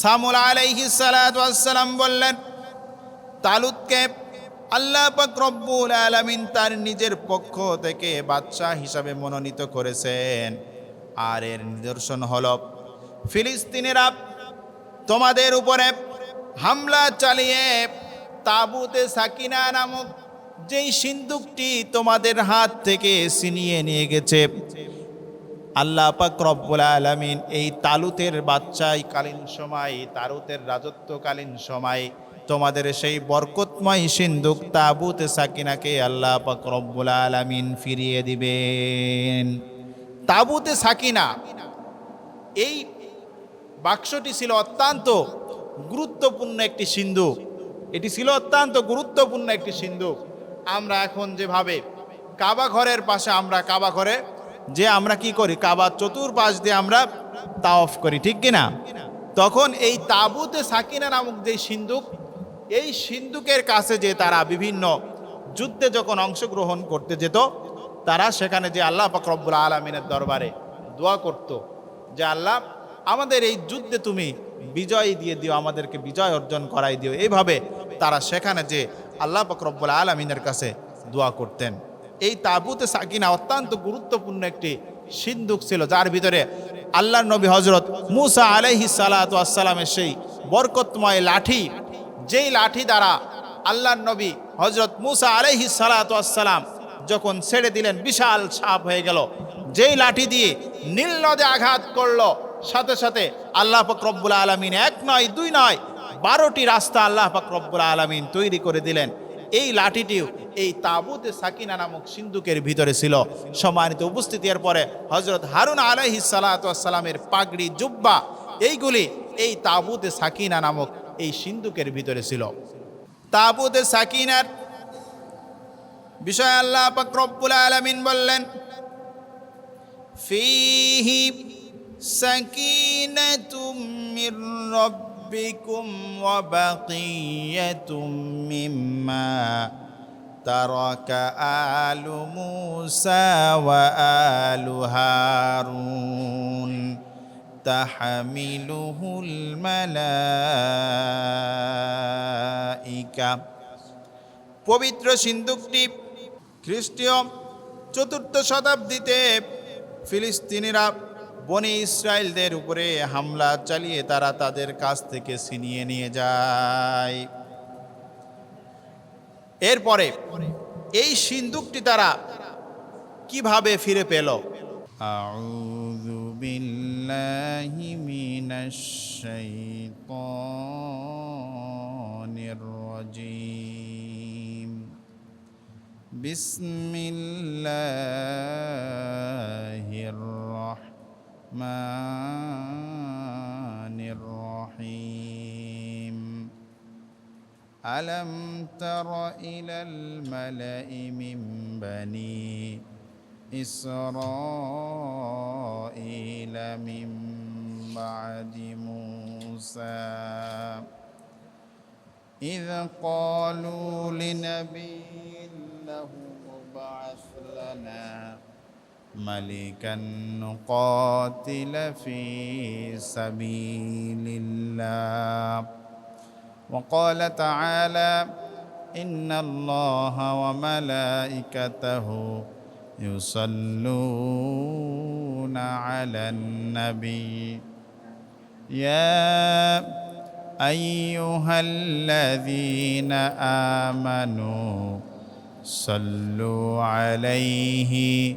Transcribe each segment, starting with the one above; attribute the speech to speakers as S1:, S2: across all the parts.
S1: সামুল আলাইহি সালাম বললেন তালুতকে আল্লাহ রব্বুল আলামিন তার নিজের পক্ষ থেকে বাদশাহ হিসাবে মনোনীত করেছেন। আর এর নিদর্শন হল, ফিলিস্তিনিরা তোমাদের উপরে হামলা চালিয়ে তাবুতে সাকিনা নামক যেই সিন্দুকটি তোমাদের হাত থেকে ছিনিয়ে নিয়ে গেছে আল্লাহ পাক রব্বুল আলামিন এই তালুতের বাচ্চাই কালীন সময়, তালুতের রাজত্বকালীন সময় তোমাদের সেই বরকতময় সিন্ধুক তাবুতে সাকিনাকে আল্লাহ পাক রব্বুল আলামিন ফিরিয়ে দিবেন। তাবুতে সাকিনা, এই বাক্সটি ছিল অত্যন্ত গুরুত্বপূর্ণ একটি সিন্ধু এটি ছিল অত্যন্ত গুরুত্বপূর্ণ একটি সিন্ধু আমরা এখন যেভাবে কাবা ঘরের পাশে আমরা কাবা ঘরে যে আমরা কি করি? কাবা চতুর্পাশ দিয়ে আমরা তাওফ করি, ঠিক কিনা? তখন এই তাবুতে সাকিনা নামক যে সিন্ধুক, এই সিন্ধুকের কাছে যে তারা বিভিন্ন যুদ্ধে যখন অংশগ্রহণ করতে যেত, তারা সেখানে যে আল্লাহ পাকরব্বুল আলমিনের দরবারে দোয়া করত যে, আল্লাহ, আমাদের এই যুদ্ধে তুমি বিজয় দিয়ে দিও, আমাদেরকে বিজয় অর্জন করাই দিও। এইভাবে তারা সেখানে যে আল্লাহ পাকরব্বুল আলমিনের কাছে দোয়া করতেন। এই তাবুতে সাকিনা অত্যন্ত গুরুত্বপূর্ণ একটি সিন্ধুক ছিল, যার ভিতরে আল্লাহর নবী হজরত মুসা আলহি সালাতামের সেই বরকতময় লাঠি, যেই লাঠি দ্বারা আল্লাহর নবী হজরত মুসা আলহি সালাতাম যখন ছেড়ে দিলেন, বিশাল সাপ হয়ে গেল। যেই লাঠি দিয়ে নীল নদে আঘাত করল, সাথে সাথে আল্লাহ ফকরব্বুল আলমিন এক নয়, দুই নয়, বারোটি রাস্তা আল্লাহ ফকরব্বুল আলমিন তৈরি করে দিলেন। এই লাঠিটিও এই তাবুতে সাকিনা নামক সিন্ধুকের ভিতরে ছিল। সম্মানিত উপস্থিতির পরে হজরত হারুন আলহি সালাতামের পাগড়ি জুব্বা, এইগুলি এই তাবুতে সাকিনা নামক এই সিন্ধুকের ভিতরে ছিল। তাবুতে সাকিনার বিষয় আল্লাহ পাকরব্বুল আলমিন বললেন, ফিহি সাকিনাতুম মির রব্বিকুম ওয়া বাকিয়াতুম মিম্মা ترك آل موسى وآل هارون تحمله الملائكة পবিত্র সিন্ধুকটি খ্রিস্টীয় চতুর্থ শতাব্দীতে ফিলিস্তিনিরা বনি ইসরায়েলদের উপরে হামলা চালিয়ে তারা তাদের কাছ থেকে ছিনিয়ে নিয়ে যায়। এরপরে এই সিন্ধুকটি তারা কীভাবে ফিরে পেল? বিসমিল্লাহির الرحمن الرحيم. ألم تر إلى الملأ من بني إسرائيل من بعد موسى؟ إذ قالوا لنبي له ابعث لنا ملكا نقاتل في سبيل الله. وقال تعالى إن الله وملائكته يصلون على النبي. يا أيها الذين آمنوا صلوا عليه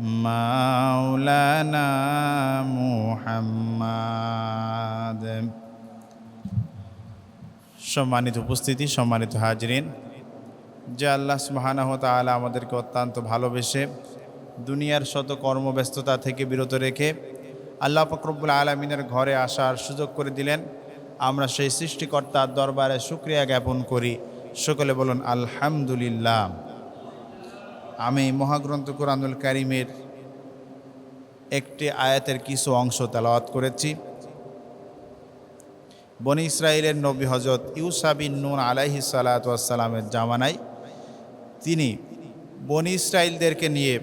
S1: মাওলানা মুহাম্মাদ। সম্মানিত উপস্থিতি, সম্মানিত হাজরিন, যে আল্লাহ সুবাহানাহ তালা আমাদেরকে অত্যন্ত ভালোবেসে দুনিয়ার শত কর্মব্যস্ততা থেকে বিরত রেখে আল্লাহ ফকরবুল আলমিনের ঘরে আসার সুযোগ করে দিলেন। আমরা সেই সৃষ্টিকর্তার দরবারে শুক্রিয়া জ্ঞাপন করি। সকলে বলুন, আলহামদুলিল্লাহ। আমি মহাগ্রন্থ কোরআনুল কারিমের একটি আয়াতের কিছু অংশ তেলাওয়াত করেছি। বনি ইসরায়েলের নবী হজরত ইউসাবিন নুন আলাইহি সালাতামের জামানায় তিনি বনি ইসরায়েলদেরকে নিয়ে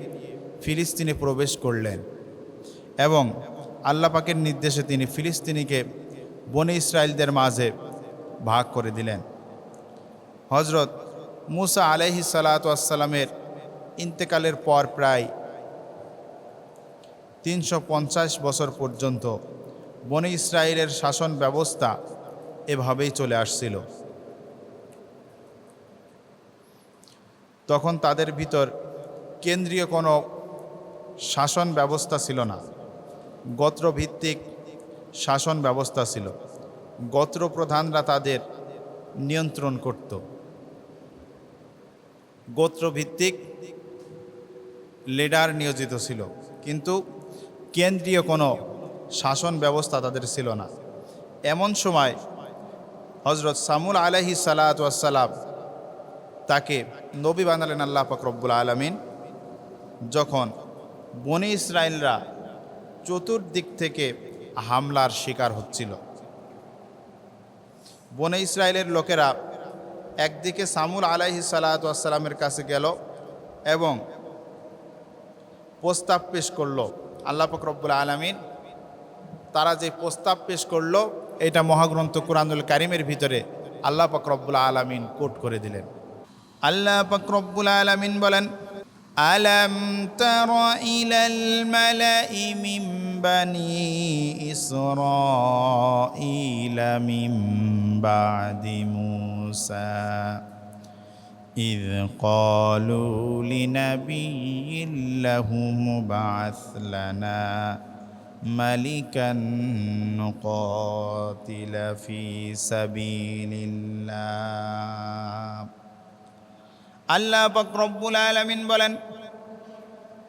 S1: ফিলিস্তিনে প্রবেশ করলেন এবং আল্লাহ পাকের নির্দেশে তিনি ফিলিস্তিনিকে বনি ইসরায়েলদের মাঝে ভাগ করে দিলেন। হজরত মুসা আলাইহি সালাতামের ইন্তেকালের পর প্রায় তিনশো পঞ্চাশ বছর পর্যন্ত বনে ইসরায়েলের শাসন ব্যবস্থা এভাবেই চলে আসছিল। তখন তাদের ভিতর কেন্দ্রীয় কোনো শাসন ব্যবস্থা ছিল না। গোত্রভিত্তিক শাসন ব্যবস্থা ছিল। গোত্র প্রধানরা তাদের নিয়ন্ত্রণ করত। গোত্রভিত্তিক লিডার নিয়োজিত ছিল। কিন্তু কেন্দ্রীয় কোনো শাসন ব্যবস্থা তাদের ছিল না। এমন সময় হজরত সামুল আলহি সালাতাম তাকে নবী বানালেন আল্লাহ ফকরব্বুল আলমিন। যখন বনি ইসরায়েলরা চতুর্দিক থেকে হামলার শিকার হচ্ছিল। বনে ইসরায়েলের লোকেরা একদিকে সামুল আলাইহি সালাতামের কাছে গেল এবং প্রস্তাব পেশ করলো আল্লাহ ফকরব্বুল আলমিন তারা যে প্রস্তাব পেশ করলো এটা মহাগ্রন্থ কোরআনুল কারিমের ভিতরে আল্লাহ ফকরব্বুল আলমিন কোট করে দিলেন আল্লাহ ফকরব্বুল আলমিন বলেন ألم تر إلى الملأ من بني إسرائيل من بعد موسى إذ قالوا لنبي له مبعث لنا ملكا نقاتل في سبيل الله আল্লাহ পাক রব্বুল আলমিন বলেন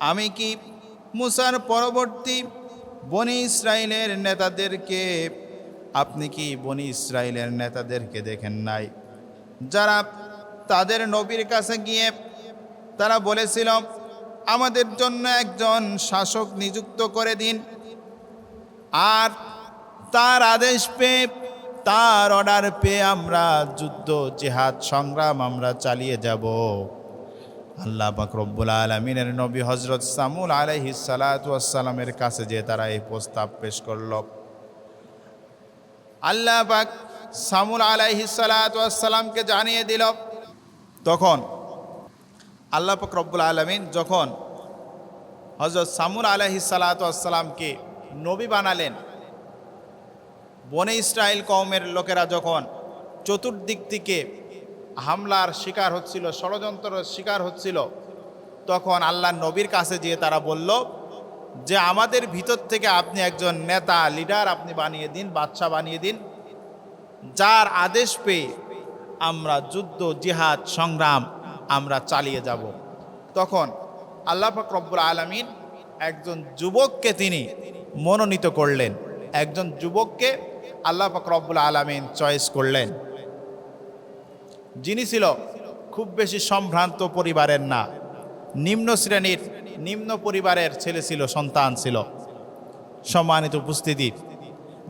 S1: আমি কি মুসার পরবর্তী বনি ইসরায়েলের নেতাদেরকে আপনি কি বনি ইসরায়েলের নেতাদেরকে দেখেন নাই যারা তাদের নবীর কাছে গিয়ে তারা বলেছিল, আমাদের জন্য একজন শাসক নিযুক্ত করে দিন। আর তার আদেশ পেয়ে, তার অর্ডার পেয়ে আমরা যুদ্ধ, জেহাদ, সংগ্রাম আমরা চালিয়ে যাব। আল্লাহ রব্বুল আলমিনের নবী হজরত সামুল আলহি সালাতামের কাছে যে তারা এই প্রস্তাব পেশ করল। আল্লাহ পাক সামুল আলহি সালাতামকে জানিয়ে দিল তখন আল্লাহ পাক রব্বুল আলমিন যখন হজরত সামুল আলহি সালাতামকে নবী বানালেন, বনে ইসরায়েল কওমের লোকেরা যখন চতুর্দিক থেকে হামলার শিকার হচ্ছিল ষড়যন্ত্র শিকার হচ্ছিল, তখন আল্লাহ নবীর কাছে যেয়ে তারা বলল, যে আমাদের ভিতর থেকে আপনি একজন নেতা, লিডার আপনি বানিয়ে দিন বাদশা বানিয়ে দিন, যার আদেশ পেয়ে আমরা যুদ্ধ, জিহাদ, সংগ্রাম আমরা চালিয়ে যাব। তখন আল্লাহ ফকরব্বুল আলমিন একজন যুবককে তিনি মনোনীত করলেন। একজন যুবককে আল্লাহ ফকরব্বুল আলমিন চয়েস করলেন। যিনি ছিল খুব বেশি সম্ভ্রান্ত পরিবারের না, নিম্ন শ্রেণির, নিম্ন পরিবারের ছেলে ছিল, সন্তান ছিল। সম্মানিত উপস্থিতি।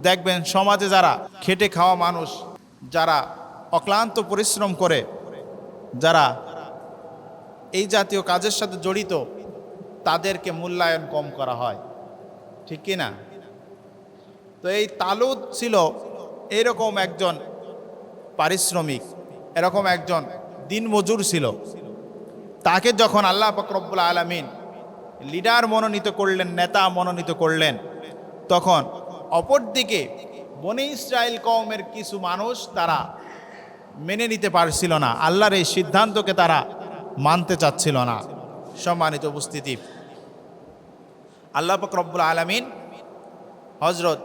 S1: দেখবেন সমাজে যারা খেটে খাওয়া মানুষ, যারা অক্লান্ত পরিশ্রম করে যারা এই জাতীয় কাজের সাথে জড়িত, তাদেরকে মূল্যায়ন কম করা হয়। ঠিক কি না? তো এই তালুদ ছিল এরকম একজন পারিশ্রমিক, এরকম একজন দিনমজুর ছিল। তাকে যখন আল্লাহ ফকরব্বুল আলমিন লিডার মনোনীত করলেন, নেতা মনোনীত করলেন, তখন অপরদিকে বনে ইসরায়েল কওমের কিছু মানুষ তারা মেনে নিতে পারছিল না। আল্লাহর এই সিদ্ধান্তকে তারা মানতে চাচ্ছিল না। সম্মানিত উপস্থিতি। আল্লাহ ফকরব্বুল আলমিন হজরত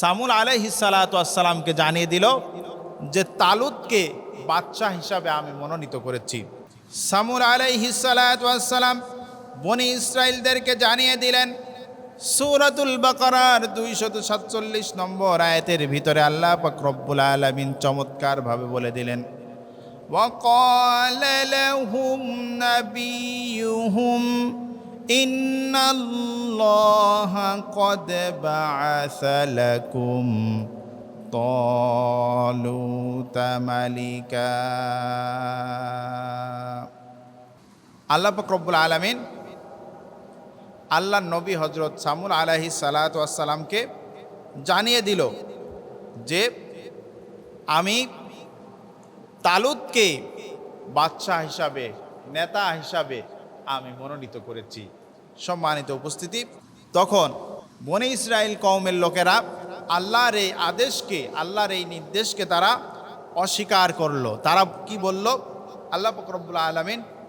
S1: সামুল আলাইহিসালাতামকে জানিয়ে দিল যে তালুদকে বাচ্চা হিসাবে আমি মনোনীত করেছি। সামুল আলাইহিসালাতাম বনি ইসরায়েলদেরকে জানিয়ে দিলেন সূরাতুল বাকারার দুইশত সাতচল্লিশ নম্বর আয়াতের ভিতরে আল্লাহ পাক রব্বুল আলামিন চমৎকারভাবে বলে দিলেন وقال لهم نبيهم إن الله قد بعث لكم طالوت ملكا আল্লাহ পাক রব্বুল আলামিন আল্লাহ নবী হজরত সামুল আলাহি সালাতামকে জানিয়ে দিল যে আমি তালুদকে বাদশাহ হিসাবে, নেতা হিসাবে আমি মনোনীত করেছি। সম্মানিত উপস্থিতি, তখন বনে ইসরায়েল কওমের লোকেরা আল্লাহর এই আদেশকে, আল্লাহর এই নির্দেশকে তারা অস্বীকার করল। তারা কি বলল? আল্লাহ ফকরবুল আলমিন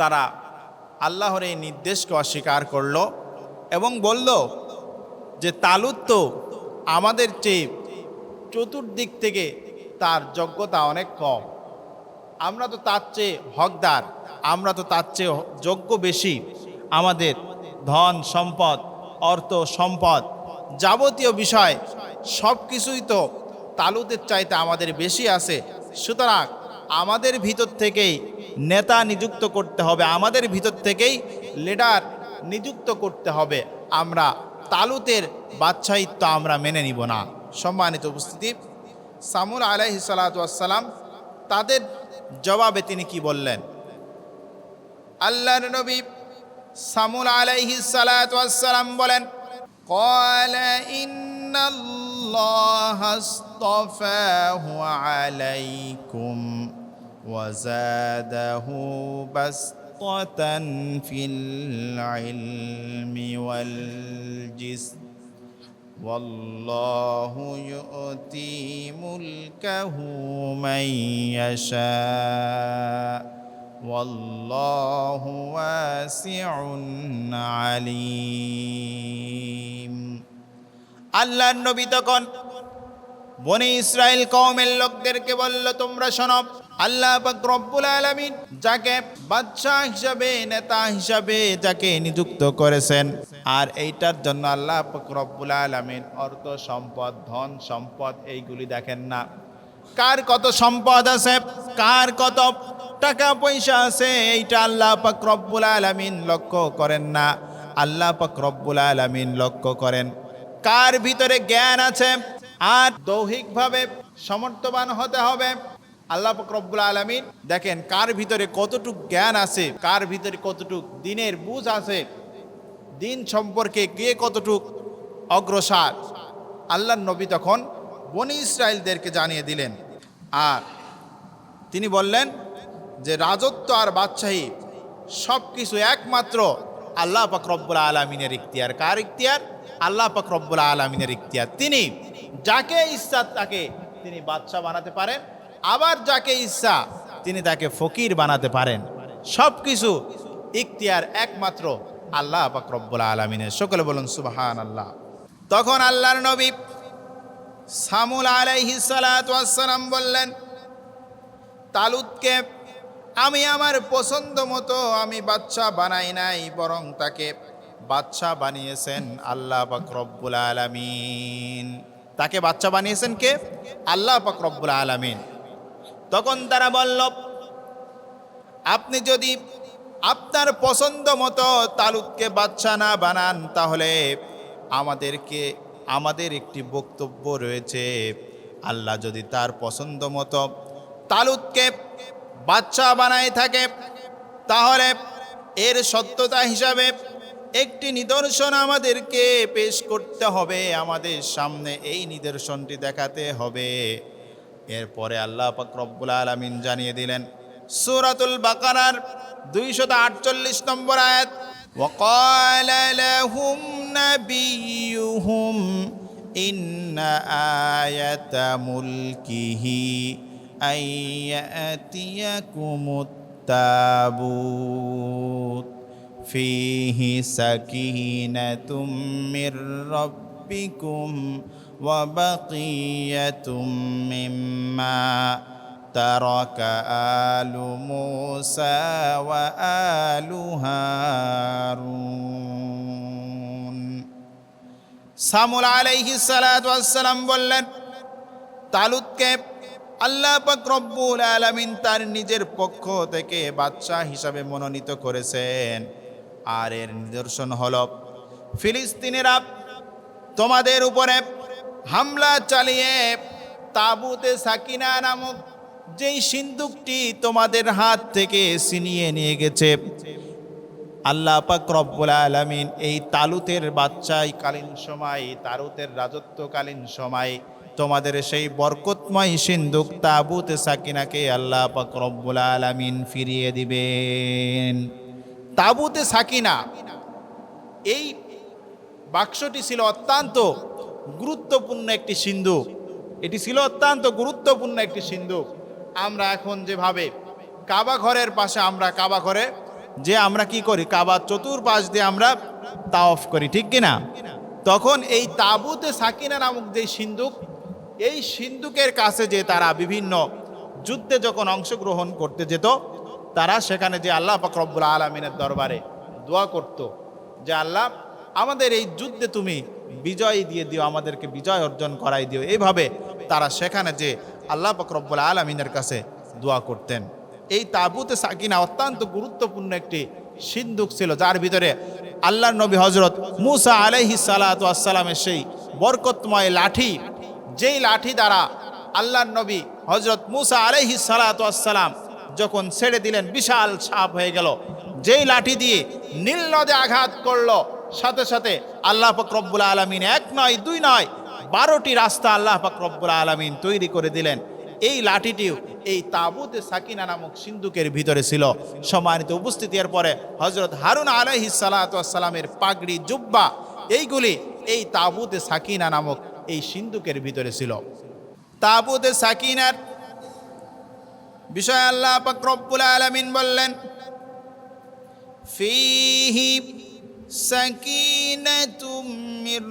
S1: তারা আল্লাহর এই নির্দেশকে অস্বীকার করল এবং বলল যে তালুত তো আমাদের চেয়ে চতুর্দিক থেকে তার যোগ্যতা অনেক কম। আমরা তো তার চেয়ে হকদার, আমরা তো তার চেয়ে যোগ্য বেশি। আমাদের ধন সম্পদ, অর্থ সম্পদ যাবতীয় বিষয় সব কিছুই তো তালুদের চাইতে আমাদের বেশি আছে। সুতরাং আমাদের ভিতর থেকেই নেতা নিযুক্ত করতে হবে আমাদের ভিতর থেকেই লিডার নিযুক্ত করতে হবে আমরা তালুতের বাদশাহিত্ব আমরা মেনে নিব না সম্মানিত উপস্থিতি সামুল আলাইহি সালাতাম তাদের জবাবে তিনি কি বললেন আল্লাহর নবী সামুল আলাইহি সালাতাম বলেন قال إن الله اصطفاه عليكم وزاده بسطة في العلم والجسم والله يؤتي ملكه من يشاء والله واسع عليم আল্লাহর নবী তখন বনে ইসরায়েল কওমের লোকদেরকে বলল, তোমরা শোনো, আল্লাহ রব্বুল আলামিন যাকে বাদশাহ হিসাবে, নেতা হিসাবে যাকে নিযুক্ত করেছেন, আর এইটার জন্য আল্লাহ রব্বুল আলামিন অর্থ সম্পদ, ধন সম্পদ এইগুলি দেখেন না। কার কত সম্পদ আছে, কার কত টাকা পয়সা আছে, এইটা আল্লাহ রব্বুল আলামিন লক্ষ্য করেন না। আল্লাহ রব্বুল আলামিন লক্ষ্য করেন। কার ভিতরে জ্ঞান আছে আর দৌহিকভাবে সমর্থবান হতে হবে। আল্লাহ পাক রব্বুল আলামিন দেখেন কার ভিতরে কতটুক জ্ঞান আছে, কার ভিতরে কতটুক দিনের বুঝ আছে, দিন সম্পর্কে কে কতটুক অগ্রসর। আল্লাহ নবী তখন বনি ইসরায়েলদেরকে জানিয়ে দিলেন। আর তিনি বললেন যে, রাজত্ব আর বাদশাহী সব কিছু একমাত্র আল্লাহ পাক রব্বুল আলমিনের ইখতিয়ার। কার ইখতিয়ার? আল্লাহ পাক রব্বুল আলমিনের ইখতিয়ার। তিনি যাকে ইচ্ছা তাকে তিনি বাদশাহ বানাতে পারেন, আবার যাকে ইচ্ছা তিনি তাকে ফকির বানাতে পারেন। সব কিছু ইখতিয়ার একমাত্র আল্লাহ পাক রব্বুল আলমিনের। সকলে বলুন সুবাহান আল্লাহ তখন আল্লাহর নবী সামুল আলাইহি সালাম বললেন, তালুদকে, আমি আমার পছন্দ মতো আমি বাচ্চা বানাই নাই, বরং তাকে বাচ্চা বানিয়েছেন আল্লাহ পাক রব্বুল আলামিন। তাকে বাচ্চা বানিয়েছেন কে? আল্লাহ রব্বুল আলামিন। তখন তারা বলল, আপনি যদি আপনার পছন্দ মতো তালুককে বাচ্চা না বানান, তাহলে আমাদেরকে, আমাদের একটি বক্তব্য রয়েছে। আল্লাহ যদি তার পছন্দ মতো তালুদকে বাচ্চা বানায় থাকে, তাহলে এর সত্যতা হিসাবে একটি নিদর্শন আমাদেরকে পেশ করতে হবে আমাদের সামনে এই নিদর্শনটি দেখাতে হবে এরপরে আল্লাহ পাক রব্বুল আলমিন জানিয়ে দিলেন সুরাতুল বাকারার দুইশত আটচল্লিশ নম্বর আয়াত وقال لهم نبيهم إن آية ملكه أن يأتيكم التابوت فيه سكينة من ربكم وبقية مما ترك آل موسى وآل هارون সামুল আলাইহি সালাম বললেন তালুতকে আল্লাহ পাক রব্বুল আলামিন তার নিজের পক্ষ থেকে বাদশাহ হিসাবে মনোনীত করেছেন আর এর নিদর্শন হল, ফিলিস্তিনিরা তোমাদের উপরে হামলা চালিয়ে তাবুতে সাকিনা নামক যেই সিন্দুকটি তোমাদের হাত থেকে ছিনিয়ে নিয়ে গেছে। আল্লাহ পাক আলামিন এই তালুতের বাচ্চাই কালীন সময় তারুতের রাজত্বকালীন সময় তোমাদের সেই বরকতময় সিন্ধুক তাবুতে সাকিনাকে আল্লাহ পাক আলামিন ফিরিয়ে দিবেন। তাবুতে সাকিনা। এই বাক্সটি ছিল অত্যন্ত গুরুত্বপূর্ণ একটি সিন্ধু। এটি ছিল অত্যন্ত গুরুত্বপূর্ণ একটি সিন্ধু। আমরা এখন যেভাবে কাবা ঘরের পাশে আমরা কাবা ঘরে, যে আমরা কি করি, কাবার চতুর্পাশ দিয়ে আমরা তাওফ করি, ঠিক কিনা? তখন এই তাবুতে সাকিনা নামক যে সিন্ধুক, এই সিন্ধুকের কাছে যে তারা বিভিন্ন যুদ্ধে যখন অংশগ্রহণ করতে যেত তারা সেখানে যে আল্লাহ পাকরব্বুল আলমিনের দরবারে দোয়া করত যে, আল্লাহ, আমাদের এই যুদ্ধে তুমি বিজয় দিয়ে দিও, আমাদেরকে বিজয় অর্জন করাই দিও। এইভাবে তারা সেখানে যে আল্লাহ পাকরব্বুল আলমিনের কাছে দোয়া করতেন। এই তাবুতে সাকিনা অত্যন্ত গুরুত্বপূর্ণ একটি সিন্ধুক ছিল, যার ভিতরে আল্লাহ নবী হজরত মুসা আলহি সালাতামের সেই বরকতময় লাঠি, যেই লাঠি দ্বারা আল্লাহর নবী হজরত মুসা আলহি সালাতাম যখন ছেড়ে দিলেন, বিশাল সাপ হয়ে গেল। যেই লাঠি দিয়ে নীল নদে আঘাত করল, সাথে সাথে আল্লাহ ফকরব্বুল আলমিন এক নয়, দুই নয়, বারোটি রাস্তা আল্লাহ ফকরব্বুল আলমিন তৈরি করে দিলেন। এই লাঠিটিও এই তাবুতে সাকিনা নামক সিন্ধুকের ভিতরে ছিল। সম্মানিত উপস্থিতির পরে হজরত হারুন আলহি সালাতামের পাগড়ি জুব্বা, এইগুলি এই তাবুতে সাকিনা নামক এই সিন্ধুকের ভিতরে ছিল। তাবুতে সাকিনার বিষয় আল্লাহ পাকরব্বুল আলমিন বললেন ফিহি সাকিনাতুম মির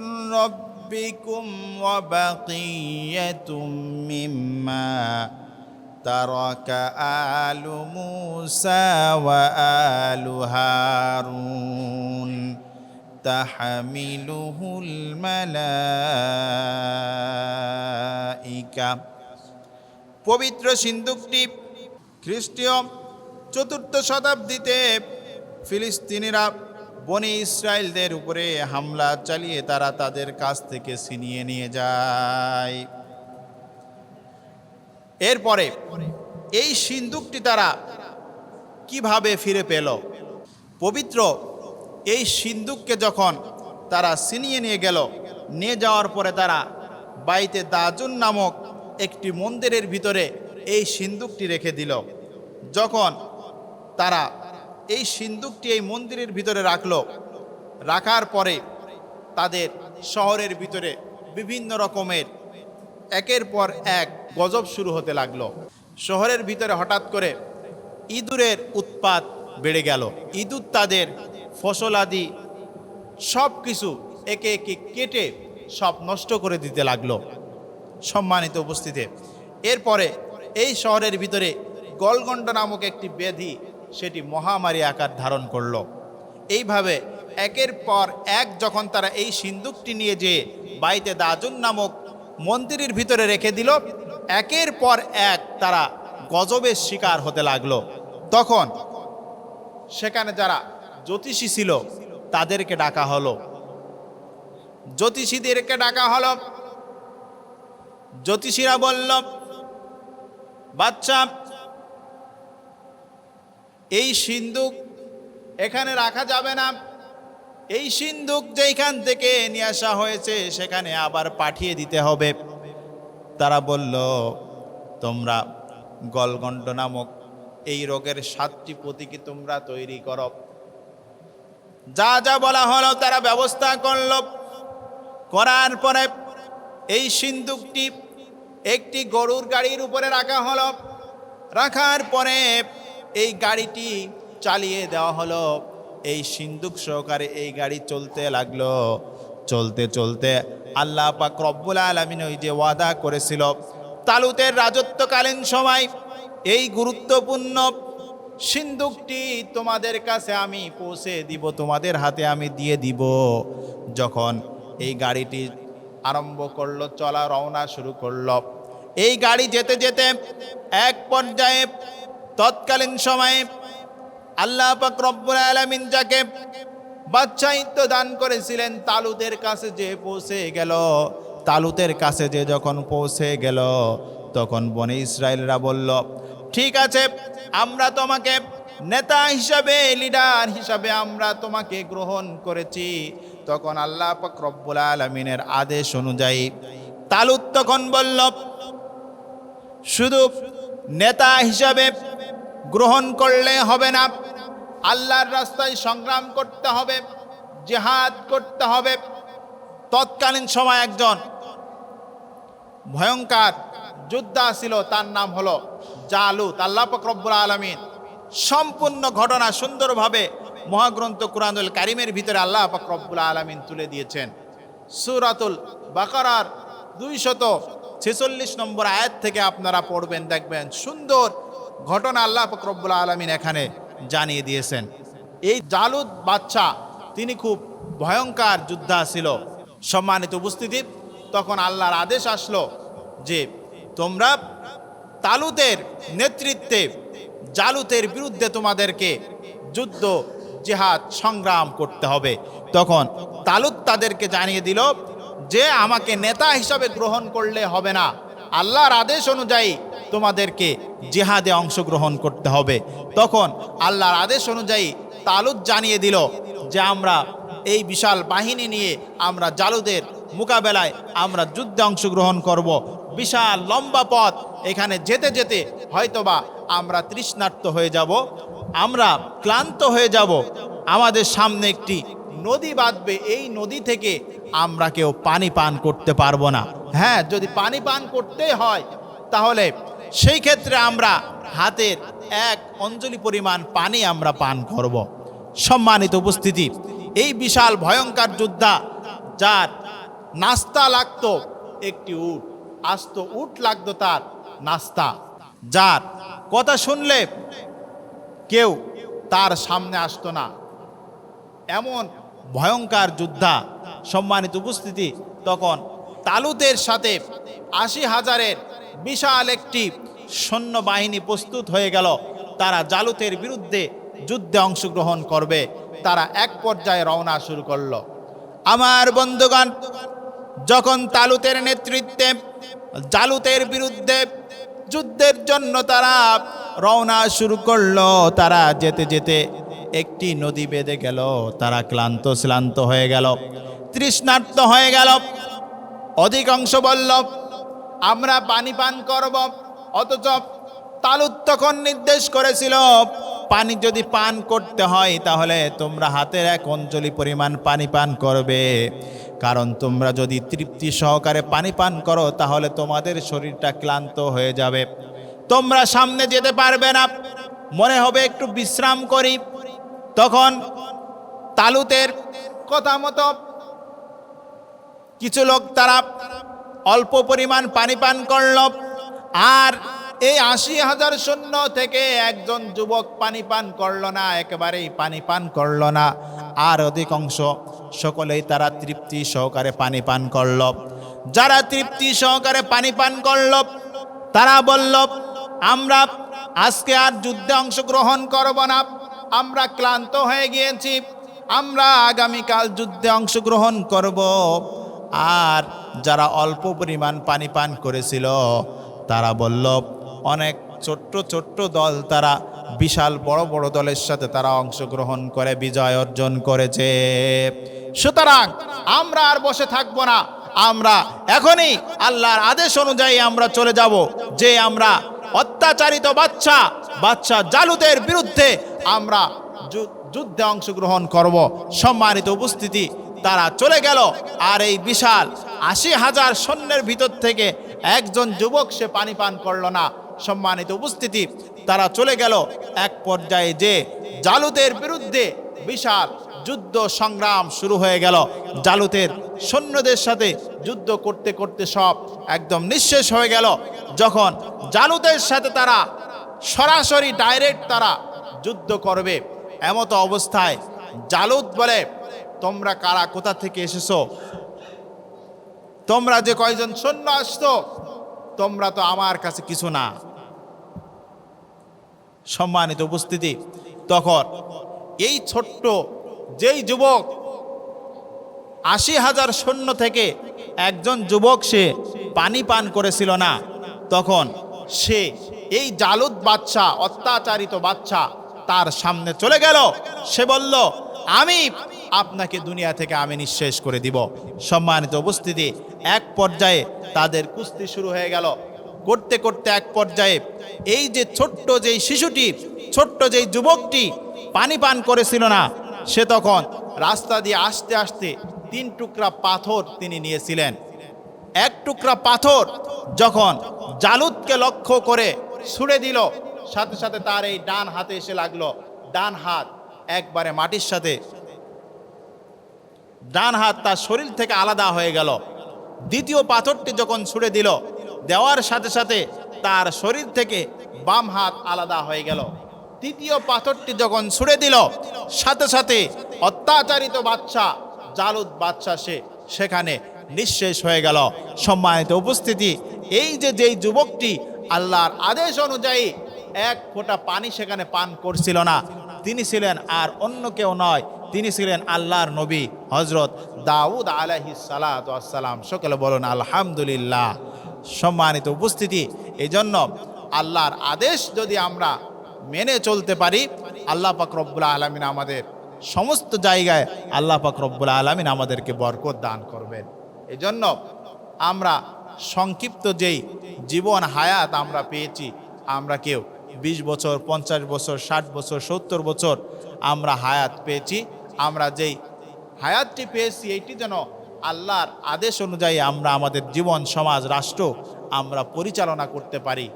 S1: ربكم وبقية مما ترك آل موسى وآل هارون تحمله الملائكة পবিত্র সিন্ধুকটি খ্রিস্টীয় চতুর্থ শতাব্দীতে ফিলিস্তিনিরা বনি ইসরায়েলদের উপরে হামলা চালিয়ে তারা তাদের কাছ থেকে ছিনিয়ে নিয়ে যায়। এরপরে এই সিন্ধুকটি তারা কীভাবে ফিরে পেল? পবিত্র এই সিন্ধুককে যখন তারা ছিনিয়ে নিয়ে গেল, নিয়ে যাওয়ার পরে তারা বাইতে দাজুন নামক একটি মন্দিরের ভিতরে এই সিন্ধুকটি রেখে দিল। যখন তারা এই সিন্ধুকটি এই মন্দিরের ভিতরে রাখল, রাখার পরে তাদের শহরের ভিতরে বিভিন্ন রকমের একের পর এক গজব শুরু হতে লাগল। শহরের ভিতরে হঠাৎ করে ইঁদুরের উৎপাত বেড়ে গেল। ইঁদুর তাদের ফসলাদি সব কিছু একে একে কেটে সব নষ্ট করে দিতে লাগল। সম্মানিত উপস্থিতি, এরপরে এই শহরের ভিতরে গলগণ্ড নামক একটি ব্যাধি সেটি মহামারী আকার ধারণ করল। এইভাবে একের পর এক যখন তারা এই সিন্দুকটি নিয়ে যে বাইতে দাজুন নামক মন্দিরের ভিতরে রেখে দিল, একের পর এক তারা গজবের শিকার হতে লাগল। তখন সেখানে যারা জ্যোতিষী ছিল তাদেরকে ডাকা হলো। জ্যোতিষীদেরকে ডাকা হলো। জ্যোতিষীরা বলল বাচ্চা, এই সিন্দুক এখানে রাখা যাবে না। এই সিন্দুক যেখান থেকে নিয়ে আসা হয়েছে, সেখানে আবার পাঠিয়ে দিতে হবে। তারা বলল, তোমরা গলগণ্ড নামক এই রোগের সাতটি প্রতীকী তোমরা তৈরি করো। যা যা বলা হলো তারা ব্যবস্থা করল। করার পরে এই সিন্দুকটি একটি গরুর গাড়ির উপরে রাখা হলো। রাখার পরে এই গাড়িটি চালিয়ে দেওয়া হলো। এই সিন্দুক সহকারে এই গাড়ি চলতে লাগল। চলতে চলতে আল্লাহ পাক রব্বুল আলমিন ওই যে ওয়াদা করেছিল, তালুতের রাজত্বকালীন সময় এই গুরুত্বপূর্ণ সিন্দুকটি তোমাদের কাছে আমি পৌঁছে দিব, তোমাদের হাতে আমি দিয়ে দিব। যখন এই গাড়িটি আরম্ভ করল, চলা, রওনা শুরু করল এই গাড়ি যেতে যেতে এক পর্যায়ে তৎকালীন সময়ে আল্লাহ পাক রব্বুল আলামিন যাকে বাচ্চাইত্য দান করেছিলেন তালুদের কাছে যে পৌঁছে গেল তালুতের কাছে যে যখন পৌঁছে গেল, তখন বনে ইসরায়েলরা বলল, ঠিক আছে, আমরা তোমাকে নেতা হিসাবে লিডার হিসাবে আমরা তোমাকে গ্রহণ করেছি। তখন আল্লাহ পাক রব্বুল আলমিনের আদেশ অনুযায়ী তালুত তখন বলল শুধু নেতা হিসাবে গ্রহণ করলে হবে না, আল্লাহর রাস্তায় সংগ্রাম করতে হবে, জেহাদ করতে হবে। তৎকালীন সময় একজন ভয়ঙ্কর যোদ্ধা ছিল, তার নাম হলো জালুত। আল্লাহ ফকরব্বুল আলমিন সম্পূর্ণ ঘটনা সুন্দরভাবে মহাগ্রন্থ কুরআনুল কারিমের ভিতরে আল্লাহ ফকরব্বুল আলমিন তুলে দিয়েছেন। সুরাতুল বাকারার দুইশত ছেচল্লিশ নম্বর আয়াত থেকে আপনারা পড়বেন, দেখবেন সুন্দর ঘটনা আল্লাহ ফকরব্বুল আলমিন এখানে জানিয়ে দিয়েছেন। এই জালুদ বাচ্চা তিনি খুব ভয়ঙ্কর যোদ্ধা ছিল। সম্মানিত উপস্থিতি, তখন আল্লাহর আদেশ আসলো যে, তোমরা তালুতের নেতৃত্বে জালুতের বিরুদ্ধে তোমাদেরকে যুদ্ধ, জেহাদ সংগ্রাম করতে হবে। তখন তালুত তাদেরকে জানিয়ে দিল যে আমাকে নেতা হিসাবে গ্রহণ করলে হবে না। আল্লাহর আদেশ অনুযায়ী তোমাদেরকে জেহাদে অংশগ্রহণ করতে হবে। তখন আল্লাহর আদেশ অনুযায়ী তালুত জানিয়ে দিল যে আমরা এই বিশাল বাহিনী নিয়ে আমরা জালুদের মোকাবেলায় আমরা যুদ্ধে অংশগ্রহণ করব। বিশাল লম্বা পথ, এখানে যেতে যেতে হয়তোবা আমরা তৃষ্ণার্ত হয়ে যাব। আমরা ক্লান্ত হয়ে যাব। আমাদের সামনে একটি নদী বাঁধবে, এই নদী থেকে আমরা কেউ পানি পান করতে পারব না। হ্যাঁ যদি পানি পান করতে হয়, তাহলে সেই ক্ষেত্রে আমরা হাতের এক অঞ্জলি পরিমাণ পানি আমরা পান করব। সম্মানিত উপস্থিতি, এই বিশাল ভয়ঙ্কর যোদ্ধা, যার নাস্তা লাগতো একটি উট, আস্ত উট লাগতো তার নাস্তা। যার কথা শুনলে কেউ তার সামনে আসতো না। এমন ভয়ঙ্কর যোদ্ধা সম্মানিত উপস্থিতি, তখন তালুতের সাথে আশি হাজারের বিশাল একটি সৈন্যবাহিনী প্রস্তুত হয়ে গেল। তারা জালুতের বিরুদ্ধে যুদ্ধে অংশগ্রহণ করবে। তারা এক পর্যায়ে রওনা শুরু করল। আমার বন্ধুগণ, যখন তালুতের নেতৃত্বে জালুতের বিরুদ্ধে যুদ্ধের জন্য তারা রওনা শুরু করল, তারা যেতে যেতে একটি নদী বেঁধে গেল, তারা ক্লান্ত, শ্লান্ত হয়ে গেল, তৃষ্ণার্ত হয়ে গেল। অধিকাংশ বলল, আমরা পানি পান করব, অথচ তালুত তখন নির্দেশ করেছিল? পানি যদি পান করতে হয়, তাহলে তোমরা হাতের এক অঞ্জলি পরিমাণ পানি পান করবে। কারণ তোমরা যদি তৃপ্তি সহকারে পানি পান করো, তাহলে তোমাদের শরীরটা ক্লান্ত হয়ে যাবে। তোমরা সামনে যেতে পারবে না। মনে হবে একটু বিশ্রাম করি। তখন তালুতের কথা মতো কিছু লোক তারা অল্প পরিমাণ পানি পান করল আর এই আশি হাজার শূন্য থেকে একজন যুবক পানি পান করল না, একেবারেই পানি পান করল না। আর অধিকাংশ সকলেই তারা তৃপ্তি সহকারে পানি পান করল। যারা তৃপ্তি সহকারে পানি পান করল, তারা বলল, আমরা আজকে আর যুদ্ধে অংশগ্রহণ করব না। আমরা ক্লান্ত হয়ে গিয়েছি, আমরা আগামীকাল যুদ্ধে অংশগ্রহণ করব। আর যারা অল্প পরিমাণ পানি পান করেছিল, তারা বলল, অনেক ছোট্ট ছোট্ট দল তারা বিশাল বড় বড় দলের সাথে তারা অংশগ্রহণ করে, বিজয় অর্জন করেছে। সুতরাং আমরা আর বসে থাকব না, আমরা এখনই আল্লাহর আদেশ অনুযায়ী আমরা চলে যাব। যে আমরা অত্যাচারিত বাচ্চা বাচ্চা জালুদের বিরুদ্ধে আমরা যুদ্ধে অংশগ্রহণ করব। সম্মানিত উপস্থিতি, তারা চলে গেল। আর এই বিশাল আশি হাজার সৈন্যের ভিতর থেকে একজন যুবক সে পানি পান করল না। সম্মানিত উপস্থিতি, তারা চলে গেল এক পর্যায়ে যে জালুদের বিরুদ্ধে বিশাল যুদ্ধ সংগ্রাম শুরু হয়ে গেল। জালুতের সৈন্যদের সাথে যুদ্ধ করতে করতে সব একদম নিঃশেষ হয়ে গেল। যখন জালুতের সাথে তারা সরাসরি ডাইরেক্ট তারা যুদ্ধ করবে, এমত অবস্থায় জালুদ বলে, তোমরা কারা? কোথা থেকে এসেছ? তোমরা যে কয়জন সৈন্য আসছো, তোমরা তো আমার কাছে কিছু না। সম্মানিত উপস্থিতি, তখন এই ছোট্ট যেই যুবক, আশি হাজার সৈন্য থেকে একজন যুবক সে পানি পান করেছিল না, তখন সে এই জালুদ বাচ্চা অত্যাচারিত বাচ্চা তার সামনে চলে গেল। সে বলল, আমি আপনাকে দুনিয়া থেকে আমি নিঃশেষ করে দিব। সম্মানিত উপস্থিতি, এক পর্যায়ে তাদের কুস্তি শুরু হয়ে গেল। করতে করতে এক পর্যায়ে এই যে ছোট্ট যেই শিশুটি, ছোট্ট যেই যুবকটি পানি পান করেছিল না, সে তখন রাস্তা দিয়ে আসতে আসতে তিন টুকরা পাথর তিনি নিয়েছিলেন। এক টুকরা পাথর যখন জালুদকে লক্ষ্য করে ছুড়ে দিল সাথে সাথে তার এই ডান হাতে এসে লাগল। ডান হাত একবারে মাটির সাথে। ডান হাত তার শরীর থেকে আলাদা হয়ে গেল। দ্বিতীয় পাথরটি যখন ছুড়ে দিল, দেওয়ার সাথে সাথে তার শরীর থেকে বাম হাত আলাদা হয়ে গেল। তৃতীয় পাথরটি যখন ছুড়ে দিল, সাথে সাথে অত্যাচারিত বাচ্চা, জালুদ বাচ্চা সে সেখানে নিঃশেষ হয়ে গেল। সম্মানিত উপস্থিতি, এই যে যেই যুবকটি আল্লাহর আদেশ অনুযায়ী এক ফোঁটা পানি সেখানে পান করছিল না। তিনি ছিলেন আর অন্য কেউ নয়, তিনি ছিলেন আল্লাহর নবী হজরত দাউদ আলাহি সালাম সকলে বলুন, আলহামদুলিল্লাহ। সম্মানিত উপস্থিতি এই জন্য আল্লাহর আদেশ যদি আমরা মেনে চলতে পারি, আল্লাহ পাক আলমিন আমাদের সমস্ত জায়গায় আল্লাহ পাক আলমিন আমাদেরকে বরকত দান করবেন। এই জন্য আমরা সংক্ষিপ্ত যেই জীবন হায়াত আমরা পেয়েছি, আমরা কেউ বিশ বছর, পঞ্চাশ বছর, ষাট বছর, সত্তর বছর আমরা হায়াত পেয়েছি। আমরা যেই হায়াতটি পেয়েছি, এইটি যেন আল্লাহর আদেশ অনুযায়ী আমরা আমাদের জীবন, সমাজ, রাষ্ট্র আমরা পরিচালনা করতে পারি।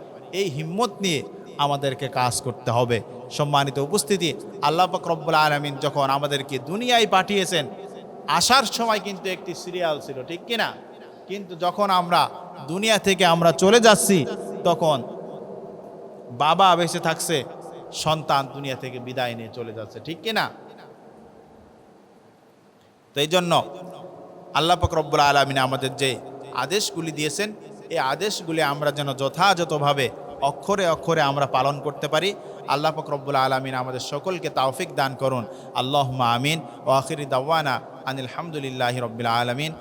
S1: এই হিম্মত নিয়ে আমাদেরকে কাজ করতে হবে। সম্মানিত উপস্থিতি, আল্লাহ পাক রব্বুল আলমিন যখন আমাদেরকে দুনিয়ায় পাঠিয়েছেন, আসার সময় কিন্তু একটি সিরিয়াল ছিল, ঠিক কিনা? কিন্তু যখন আমরা দুনিয়া থেকে আমরা চলে যাচ্ছি, তখন বাবা বেঁচে থাকছে, সন্তান দুনিয়া থেকে বিদায় নিয়ে চলে যাচ্ছে, ঠিক কিনা তো এই জন্য আল্লাহ পাক রব্বুল আলমিন আমাদের যে আদেশগুলি দিয়েছেন, এই আদেশগুলি আমরা যেন যথাযথভাবে অক্ষরে অক্ষরে আমরা পালন করতে পারি। আল্লাহ পাক রব্বুল আলমিন আমাদের সকলকে তাওফিক দান করুন। আল্লাহ আমিন। ও আখিরি দাওয়ানা আনিল হামদুলিল্লাহ রব্বিল আলমিন।